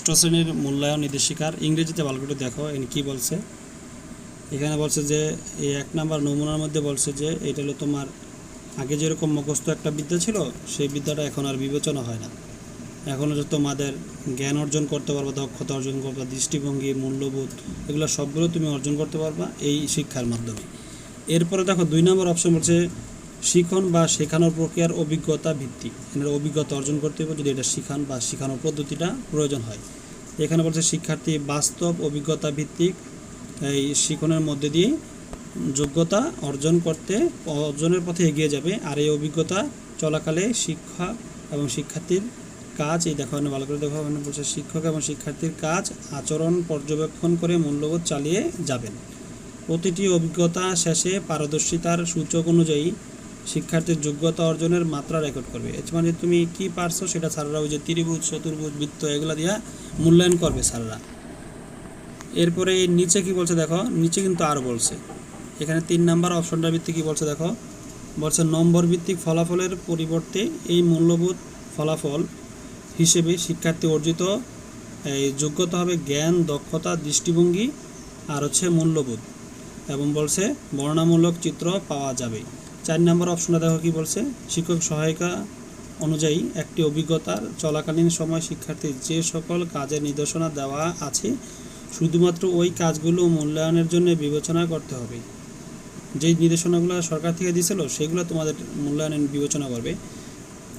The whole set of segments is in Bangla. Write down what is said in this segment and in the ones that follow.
ষষ্ঠ শ্রেণির মূল্যায়ন নির্দেশিকার ইংরেজিতে ভালো দেখো, এখানে কী বলছে? এখানে বলছে যে, এই এক নাম্বার নমুনার মধ্যে বলছে যে, এটা হলো তোমার, আগে যেরকম মুখস্থ একটা বিদ্যা ছিল, সেই বিদ্যাটা এখন আর বিবেচনা হয় না। এখন হচ্ছে তোমাদের জ্ঞান অর্জন করতে পারবা, দক্ষতা অর্জন করবা, দৃষ্টিভঙ্গি, মূল্যবোধ, এগুলো সবগুলো তুমি অর্জন করতে পারবা এই শিক্ষার মাধ্যমে। এরপরে দেখো, দুই নম্বর অপশন বলছে শিখন বা শেখানোর প্রক্রিয়ার অভিজ্ঞতা ভিত্তিক। এখানে অভিজ্ঞতা অর্জন করতে হবে যদি এটা শিখান বা শেখানোর পদ্ধতিটা প্রয়োজন হয়। এখানে বলছে শিক্ষার্থী বাস্তব অভিজ্ঞতা ভিত্তিক এই শিখনের মধ্যে দিয়ে যোগ্যতা অর্জন করতে অর্জনের পথে এগিয়ে যাবে। আর এই অভিজ্ঞতা চলাকালে শিক্ষা এবং শিক্ষার্থীর কাজ, এই দেখো ভালো করে দেখো বলছে শিক্ষক এবং শিক্ষার্থীর কাজ, আচরণ পর্যবেক্ষণ করে মূল্যবোধ চালিয়ে যাবেন। প্রতিটি অভিজ্ঞতা শেষে পারদর্শিতার সূচক অনুযায়ী শিক্ষার্থীর যোগ্যতা অর্জনের মাত্রা রেকর্ড করবে। এর মানে তুমি কি পারছ সেটা স্যাররা ওই যে ত্রিভুজ, চতুর্ভুজ, বৃত্ত এগুলো দিয়া মূল্যায়ন করবে স্যাররা। এরপরে নিচে কি বলছে দেখো? নিচে কিন্তু আরও বলছে। এখানে তিন নাম্বার অপশনটার ভিত্তিক কি বলছে দেখো? বলছে নম্বর ভিত্তিক ফলাফলের পরিবর্তে এই মূল্যবোধ ফলাফল হিসেবে শিক্ষার্থী অর্জিত, এই যোগ্যতা হবে জ্ঞান, দক্ষতা, দৃষ্টিভঙ্গি আর হচ্ছে মূল্যবোধ। এবং বলছে বর্ণামূলক চিত্র পাওয়া যাবে। চার নম্বর অপশনটা দেখো কি বলছে? শিক্ষক সহায়িকা অনুযায়ী একটি অভিজ্ঞতার চলাকালীন সময় শিক্ষার্থীর যে সকল কাজের নির্দেশনা দেওয়া আছে, শুধুমাত্র ওই কাজগুলো মূল্যায়নের জন্য বিবেচনা করতে হবে। যেই নির্দেশনাগুলো সরকার থেকে দিয়েছিল, সেগুলো তোমাদের মূল্যায়ন বিবেচনা করবে,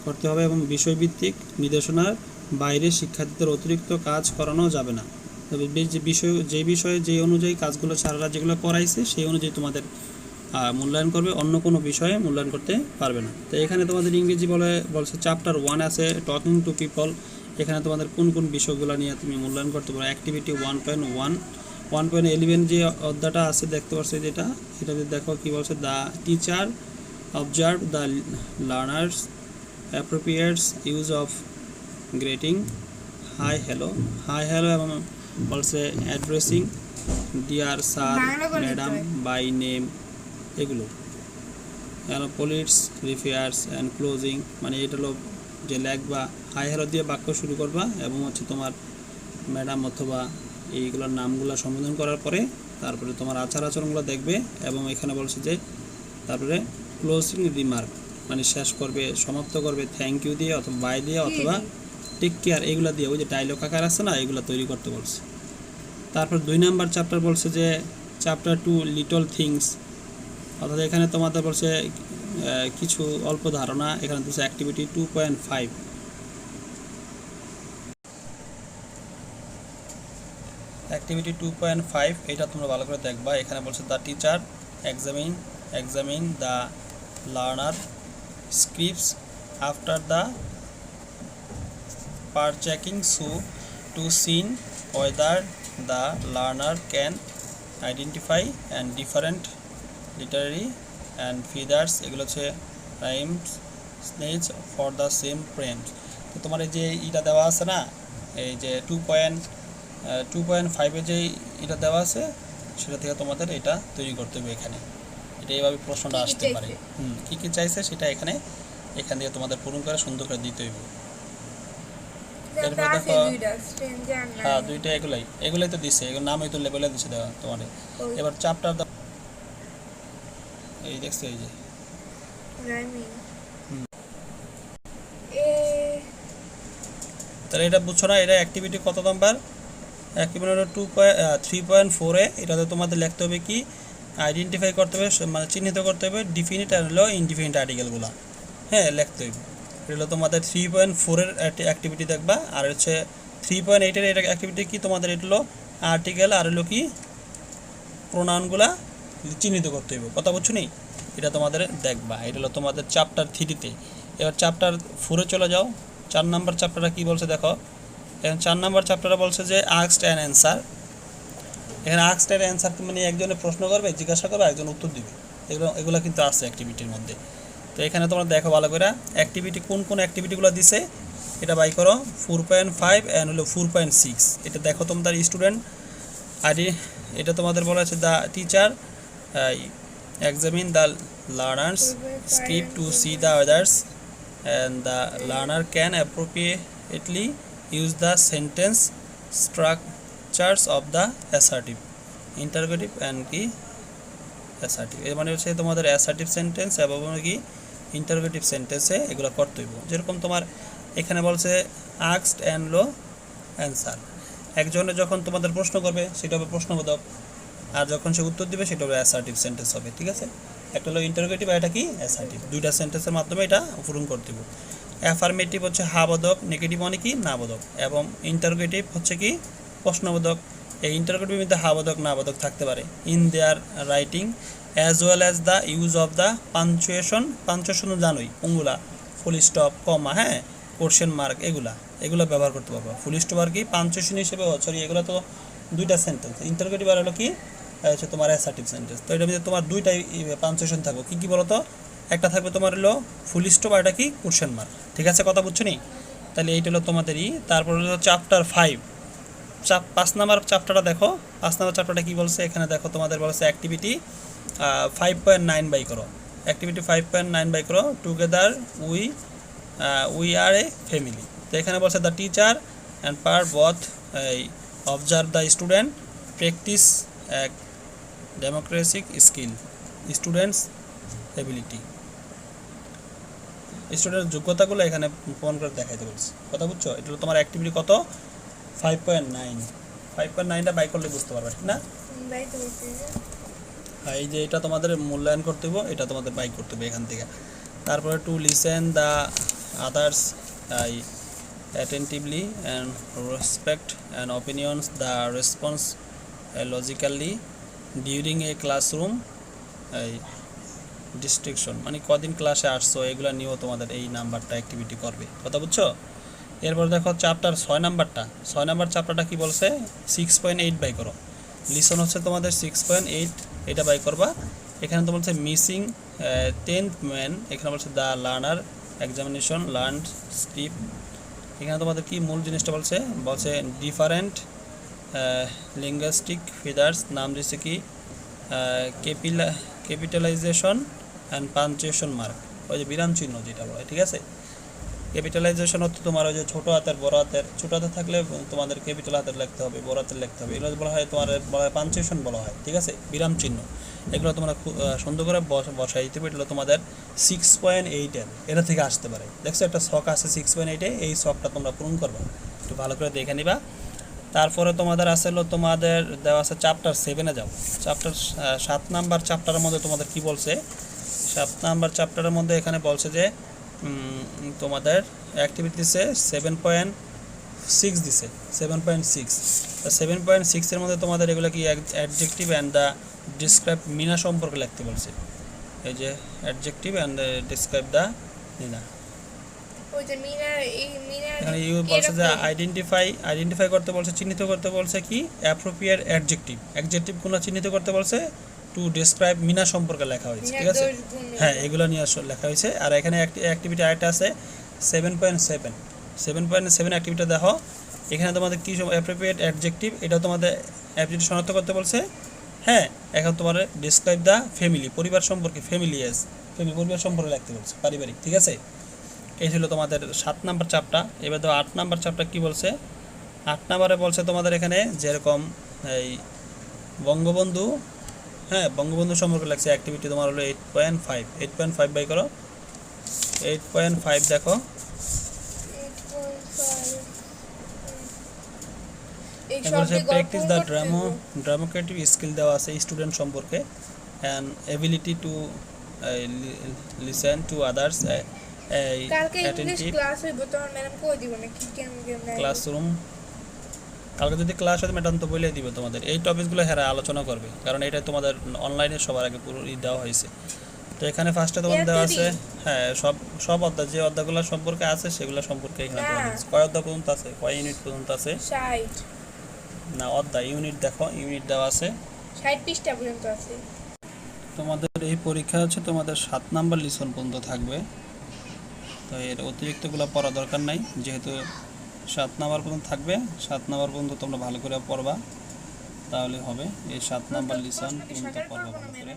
করতে হবে এবং বিষয়ভিত্তিক নির্দেশনার বাইরে শিক্ষার্থীদের অতিরিক্ত কাজ করানো যাবে না। তবে যে বিষয়, যে বিষয়ে যে অনুযায়ী কাজগুলো সারারা যেগুলো করাইছে, সেই অনুযায়ী তোমাদের মূল্যায়ন করবে অন্য কোনো বিষয়ে মূল্যায়ন করতে পারবে না। তো এখানে তোমাদের ইংরেজি বলে বলছে চ্যাপ্টার ওয়ান আছে টকিং টু পিপল এখানে তোমাদের কোন কোন বিষয়গুলো নিয়ে তুমি মূল্যায়ন করতে পারো। Activity one point one one point eleven যে অধ্যায়টা আছে দেখতে পাচ্ছ যেটা এটাতে দেখো কি বলছে the teacher observe the learners appropriates use of greeting hi hello hi hello এবং বলছে addressing dear sir madam by name এগুলো। পোলিটস রিফেয়ার্স অ্যান্ড ক্লোজিং মানে এটা হলো যে লেখবা হাই হ্যালো দিয়ে বাক্য শুরু করবা এবং হচ্ছে তোমার ম্যাডাম অথবা এইগুলোর নামগুলো সম্বোধন করার পরে তারপরে তোমার আচার আচরণগুলো দেখবে এবং এখানে বলছে যে তারপরে ক্লোজিং রিমার্ক মানে শেষ করবে সমাপ্ত করবে থ্যাংক ইউ দিয়ে অথবা বাই দিয়ে অথবা টেক কেয়ার এগুলো দিয়ে ওই যে ডায়লগ আকার আছে না এগুলো তৈরি করতে বলছে। তারপর দুই নাম্বার চ্যাপ্টার বলছে যে চ্যাপ্টার টু লিটল থিংস অর্থাৎ এখানে তোমাদের বলছে কিছু অল্প ধারণা। এখানে দিচ্ছে activity two point five activity two point five এটা তোমরা ভালো করে দেখবা। এখানে বলছে the teacher examine examine the learner scripts after the peer checking so to seen whether the learner can identify and different literary and feathers এগুলো হচ্ছে রাইমস স্নেজ ফর দ্য সেম ফ্রেমস তো তোমার এই যে ইটা দেওয়া আছে না এই যে টু পয়েন্ট টু পয়েন্ট ফাইভে যে ইটা দেওয়া আছে সেটা থেকে তোমাদের এটা তৈরি করতে হবে এখানে। এটা এইভাবে প্রশ্নটা আসতে পারে? হুম কী কী চাইছে সেটা এখানে এখান থেকে তোমাদের পূরণ করে সুন্দর করে দিতে হইব। এরপর দেখো- হ্যাঁ দুইটা এগুলাই এগুলাই তো দিছে এগুলো নামই তো লেবেলে দিছে দেওয়া তোমার এবার চ্যাপ্টার এই দেখছ এই যে। তাহলে এটা বুঝছ না এটা অ্যাক্টিভিটি কত number? Activity two point three point ফোরে এটাতে তোমাদের লিখতে হবে কি? আইডেন্টিফাই করতে হবে মানে চিহ্নিত করতে হবে ডিফিনিট আর হলো ইনডিফিনিট আর্টিকেলগুলো হ্যাঁ লিখতে হবে। এটা হলো তোমাদের থ্রি পয়েন্ট ফোরের অ্যাক্টিভিটি দেখবা। আর হচ্ছে থ্রি পয়েন্ট এইটের এটা অ্যাক্টিভিটি কি? তোমাদের এটা হলো আর্টিকেল আর হলো কি? প্রোনাউনগুলা চিহ্নিত করতে হইব। কথা বুঝছ নি? এটা তোমাদের দেখবা। এটা হলো তোমাদের চ্যাপ্টার থ্রিতে এবার চ্যাপ্টার ফোরে চলে যাও। চার নাম্বার চ্যাপ্টারটা কী বলছে দেখো? এখন চার নাম্বার চ্যাপ্টারটা বলছে যে আক্সড অ্যান্ড অ্যান্সার এখানে আক্সড অ্যান্ড অ্যান্সার মানে একজনে প্রশ্ন করবে, জিজ্ঞাসা করবে একজন উত্তর দিবে। এগুলো এগুলো কিন্তু আছে অ্যাক্টিভিটির মধ্যে। তো এখানে তোমরা দেখো ভালো করে অ্যাক্টিভিটি কোন কোন অ্যাক্টিভিটিগুলো দিছে, এটা বাই করো ফোর পয়েন্ট ফাইভ অ্যান্ড হলো ফোর পয়েন্ট সিক্স এটা দেখো তোমাদের স্টুডেন্ট আইডি, এটা তোমাদের বলা আছে the teacher examine the learners script to see the others and the learner can appropriately use the sentence structures of the assertive interrogative and কি অ্যাসার্টিভ এর মানে হচ্ছে তোমাদের অ্যাসার্টিভ সেন্টেন্স এবং কি ইন্টারগেটিভ সেন্টেন্সে এগুলো করতে হইব। যেরকম তোমার এখানে বলছে আক্সড অ্যান্ড লো অ্যান্সার একজনে যখন তোমাদের প্রশ্ন করবে, সেটা হবে প্রশ্নবোধক। আর যখন সে উত্তর দিবে, সেটা হলো অ্যাসার্টিভ সেন্টেন্স হবে, ঠিক আছে? একটা হলো ইন্টারোগেটিভ আর এটা কি? অ্যাসার্টিভ দুইটা সেন্টেন্সের মাধ্যমে এটা পূরণ করতে হবে অ্যাফার্মেটিভ হচ্ছে হা বোধক নেগেটিভ মানে কি? না বোধক। এবং ইন্টারোগেটিভ হচ্ছে কি? প্রশ্নবোধক এই ইন্টারোগেটিভ মধ্যে হা বোধক, না বোধক থাকতে পারে। In their writing as well as the use of the punctuation punctuation জানোই ওগুলা ফুল স্টপ কমা হ্যাঁ? কোশ্চেন মার্ক এগুলা। এগুলো ব্যবহার করতে পারব। ফুল স্টপ আর কি? পাঞ্চুয়েশন হিসেবে সরি এগুলো তো দুইটা সেন্টেন্স ইন্টারোগেটিভ আর হলো কি? হচ্ছে তোমার অ্যাসার্টিভ সেন্টেন্স তো এটা মধ্যে তোমার দুইটাই পাঞ্চুয়েশন থাকবে। কী কী বলো তো একটা থাকবে তোমার হলো ফুল স্টপ আর এটা কি কোশ্চেন মার্ক ঠিক আছে, কথা বুঝছ নি? তাহলে এইটা হলো তোমাদেরই। তারপর হলো চ্যাপ্টার ফাইভ চাপ পাঁচ নাম্বার চ্যাপ্টারটা দেখো। পাঁচ নাম্বার চ্যাপ্টারটা কী বলছে? এখানে দেখো তোমাদের বলছে অ্যাক্টিভিটি ফাইভ পয়েন্ট নাইন বাই করো। অ্যাক্টিভিটি ফাইভ পয়েন্ট নাইন বাই করো। Together we we are a family তো এখানে বলছে the teacher and per both observe the student practice democratic skill students ability স্টুডেন্টের যোগ্যতাগুলো এখানে প্রমাণ করে দেখাইতে বলছি। কথা বুঝছ? এটা হলো তোমার অ্যাক্টিভিটি কত? Five point nine five point নাইনটা বাই করলে বুঝতে পারবে ঠিক না? এই যে এটা তোমাদের মূল্যায়ন করতে হবে এটা তোমাদের বাই করতে হবে এখান থেকে। তারপরে to listen the others I attentively and respect and opinions the response logically during a classroom এই ডিস্ট্রিকশন মানে কদিন ক্লাসে আসছো, এগুলো নিয়েও তোমাদের এই নাম্বারটা অ্যাক্টিভিটি করবে। কথা বুঝছ? এরপর দেখো চ্যাপ্টার ছয় নাম্বারটা। ছয় নাম্বার চ্যাপ্টারটা কি বলছে? সিক্স পয়েন্ট এইট বাই করো। লিসন হচ্ছে তোমাদের সিক্স পয়েন্ট এইট এটা বাই করবা। এখানে তো বলছে মিসিং টেন্থ ম্যান এখানে বলছে the learner examination learn step এখানে তোমাদের কি মূল জিনিসটা বলছে? বলছে ডিফারেন্ট লিঙ্গাস্টিক ফিদার্স নাম দিচ্ছে কি? ক্যাপিলা ক্যাপিটালাইজেশন অ্যান্ড পাঞ্চুয়েশন মার্ক ওই যে বিরাম চিহ্ন যেটা বলে, ঠিক আছে? ক্যাপিটালাইজেশন হচ্ছে তোমার ওই যে ছোটো হাতের, বড় হাতের, ছোটো হাতে থাকলে তোমাদের ক্যাপিটাল হাতের লিখতে হবে, বড় হাতের লিখতে হবে। এগুলো বলা হয় তোমার, বলা হয় পাঞ্চুয়েশন বলা হয়, ঠিক আছে? বিরাম চিহ্ন। এগুলো তোমরা সুন্দর করে বস- বসাই দিতে এগুলো তোমাদের সিক্স পয়েন্ট এইটের এটা থেকে আসতে পারে। দেখছ একটা শখ আছে সিক্স পয়েন্ট এইটে এই শখটা তোমরা পূরণ করবে। একটু ভালো করে দেখে নিবা। তারপরে তোমাদের আছে তোমাদের দেওয়া আছে চ্যাপ্টার সেভেনে যাও চ্যাপ্টার সাত নাম্বার চ্যাপ্টারের মধ্যে তোমাদের কি বলছে? সাত নাম্বার চ্যাপ্টারের মধ্যে এখানে বলছে যে তোমাদের অ্যাক্টিভিটি দিছে সেভেন পয়েন্ট সিক্স দিছে seven point six seven point সিক্সের মধ্যে তোমাদের এগুলো কি adjective and the describe Meena সম্পর্কে লিখতে বলছে। এই যে adjective and describe the Meena. ওই যে মিনার এই মিনার এখানে ইউ বলছে যে আইডেন্টিফাই আইডেন্টিফাই করতে বলছে চিহ্নিত করতে বলছে কি? অ্যাপ্রোপ্রিয়েট অ্যাডজেক্টিভ অ্যাডজেক্টিভগুলো চিহ্নিত করতে বলছে টু ডিসক্রাইব মিনা সম্পর্কে লেখা হয়েছে ঠিক আছে? হ্যাঁ এগুলো নিয়ে আসলে লেখা হয়েছে। আর এখানে অ্যাক্টিভিটি আরেকটা আছে seven point seven seven point seven activity দেখো। এখানে তোমাদের কী সব অ্যাপ্রোপ্রিয়েট অ্যাডজেক্টিভ এটা তোমাদের শনাক্ত করতে বলছে। হ্যাঁ এখন তোমার ডিসক্রাইব দ্য ফ্যামিলি পরিবার সম্পর্কে ফ্যামিলি এস ফ্যামিলি পরিবার সম্পর্কে লিখতে বলছে পারিবারিক ঠিক আছে? এই ছিল তোমাদের সাত নাম্বার চাপটা এবার তো আট নাম্বার চাপটা কি বলছে? আট নাম্বারে বলছে তোমাদের এখানে যেরকম এই বঙ্গবন্ধু হ্যাঁ বঙ্গবন্ধু সম্পর্কে লাগছে অ্যাক্টিভিটি তোমার হলো eight point five eight point five by করো। এইট পয়েন্ট ফাইভ দেখো। গল্প প্র্যাকটিস দ্য ড্রামো। ড্রামোক্রেটিভ স্কিল দেওয়া আছে স্টুডেন্ট সম্পর্কে। And ability to listen to others কালকে ইংলিশ অ্যাটেন্টিভ ক্লাস হইব তোমার ম্যাডাম কই দিব না? কেমন কেমন ক্লাসরুম কালকে যদি ক্লাস হয় ম্যাডাম তো বলে দিবে তোমাদের। এই টপিকগুলো হেরা আলোচনা করবে কারণ এটা তোমাদের অনলাইনে সবার আগে পুরো দেওয়া হয়েছে। তো এখানে ফার্স্টে তোমাদের দেওয়া আছে হ্যাঁ সব সব অধ্যায় যে অধ্যায়গুলো সম্পর্কে আছে সেগুলো সম্পর্কে এখানে না। কয় অধ্যায় পর্যন্ত আছে? কয় ইউনিট পর্যন্ত আছে? না অধ্যায় ইউনিট দেখো ইউনিট দেওয়া আছে। ষাট পৃষ্ঠা পর্যন্ত আছে। তোমাদের এই পরীক্ষা হচ্ছে তোমাদের সাত নাম্বার লিসন পর্যন্ত থাকবে। তো এর অতিরিক্তগুলো পড়া দরকার নাই। যেহেতু সাত নাম্বার পর্যন্ত থাকবে সাত নাম্বার পর্যন্ত তোমরা ভালো করে পড়বা। তাহলে হবে। এই সাত নাম্বার লিসান পর্যন্ত তো পড়বা ভালো করে।